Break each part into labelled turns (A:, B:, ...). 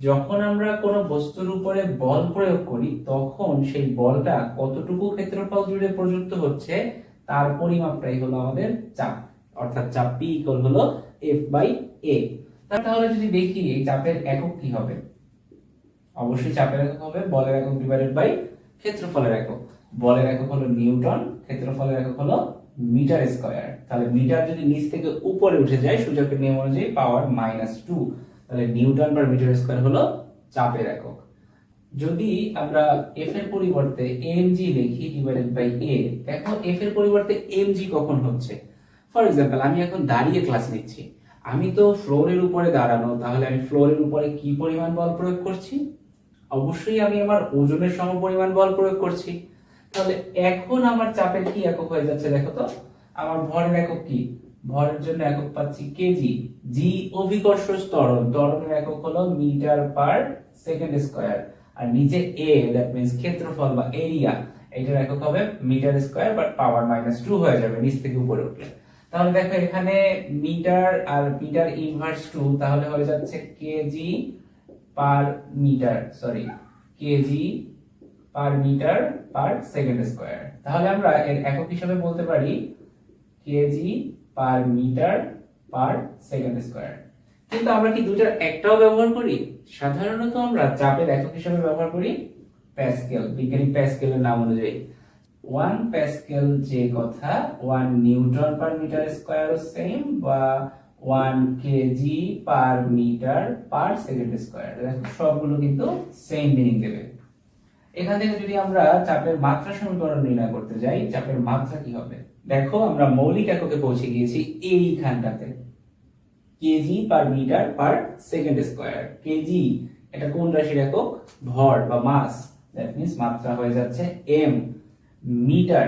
A: যখন আমরা কোনো বস্তুর উপরে বল প্রয়োগ করি, তখন সেই বলটা কতটুকু ক্ষেত্রফল জুড়ে প্রযুক্ত হচ্ছে, তার পরিমাপটাই হলো আমাদের চাপ। অর্থাৎ চাপ পি ইকুয়াল হলো এফ বাই এ তাহলে যদি দেখি এই চাপের একক কি হবে? অবশ্যই চাপের একক হবে, বলের একক ডিভাইডেড বাই ক্ষেত্রফলের একক। বলের একক হলো নিউটন, ক্ষেত্রফলের একক হলো মিটার স্কয়ার। তাহলে মিটার যদি নিচ থেকে উপরে উঠে যায়, সূচকের নিয়ম অনুযায়ী পাওয়ার মাইনাস টু তাহলে নিউটন পার মিটার স্কয়ার হলো চাপের একক। যদি আমরা এফ এর পরিবর্তে এম জি লিখি ডিভাইডেড বাই এ দেখো এফ এর পরিবর্তে এমজি কখন হচ্ছে? ফর এক্সাম্পল আমি এখন দাঁড়িয়ে ক্লাস নিচ্ছি। আমি তো ফ্লোরের উপরে দাঁড়ানো, তাহলে আমি ফ্লোরের উপরে কি পরিমাণ বল প্রয়োগ করছি? অবশ্যই আমি আমার ওজনের সম পরিমাণ বল প্রয়োগ করছি। তাহলে এখন আমার চাপের কি একক হয়ে যাচ্ছে দেখো তো? আমার ভরের একক কি? ভরের জন্য একক পাচ্ছি কেজি। জি অভিকর্ষ ত্বরণ ত্বরণের একক হলো মিটার পার সেকেন্ড স্কয়ার। আর নিচে এ দ্যাট মিন্স ক্ষেত্রফল বা এরিয়া এটার একক হবে metre square but power minus two হয়ে যাবে নিচ থেকে উপরে উঠলে। তাহলে দেখো এখানে মিটার আর মিটার ইনভার্স টু তাহলে হয়ে যাচ্ছে KG per metre sorry KG per metre per second square. তাহলে আমরা এর একক হিসাবে বলতে পারি KG per metre per second square কিন্তু আমরা কি দুইটার একটাও ব্যবহার করি? সাধারণত আমরা চাপের একক হিসাবে ব্যবহার করি প্যাসকেল, বিজ্ঞানী প্যাসকেলের নাম অনুযায়ী। ওয়ান প্যাসকেল যে কথা one newton per metre square same বা one KG per metre per second square সবগুলো কিন্তু সেম মিনিং দেবে। এখান থেকে যদি আমরা চাপের মাত্রা সমীকরণ নির্ণয় করতে যাই, চাপের মাত্রা কি হবে? দেখো, আমরা মৌলিক এককে পৌঁছে গিয়েছি এইখানটাতে। KG per metre per second square KG এটা কোন রাশির একক? ভর বা মাস। দ্যাট মিন্স মাত্রা হয়ে যাচ্ছে এম মিটার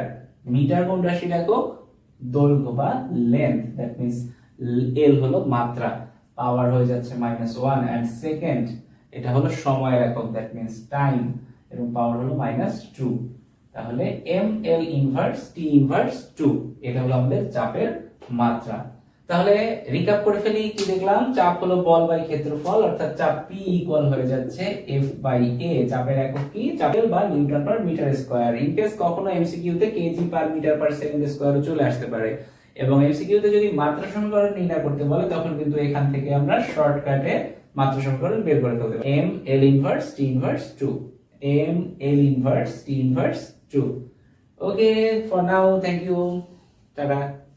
A: মিটার কোন রাশির একক? দৈর্ঘ্য বা লেন্থ দ্যাট মিন্স এল হলো মাত্রা। পাওয়ার হয়ে যাচ্ছে মাইনাস ওয়ান অ্যান্ড সেকেন্ড এটা হলো সময়ের একক। দ্যাট মিন্স টাইম এবং পাওয়ার হলো মাইনাস টু তাহলে M L inverse T inverse two এটা হলো আমাদের চাপের মাত্রা। তাহলে রিকাপ করে ফেলি, কি দেখলাম? চাপ হলো বল বাই ক্ষেত্রফল, অর্থাৎ চাপ পি ইকুয়াল হয়ে যাচ্ছে এফ বাই এ চাপের একক কি? চাপের বা newton per metre square. In case কখনো এমসিকিউ তে KG per metre per second square চলে আসতে পারে। এবং এমসিকিউ তে যদি মাত্রা সমীকরণ নির্ণয় করতে বলে, তখন কিন্তু এখান থেকে আমরা শর্টকাটে মাত্রা সমীকরণ বের করে ফেলতে পারি। M L inverse T inverse two m l inverse t inverse 2 okay for now thank you. Ta-da.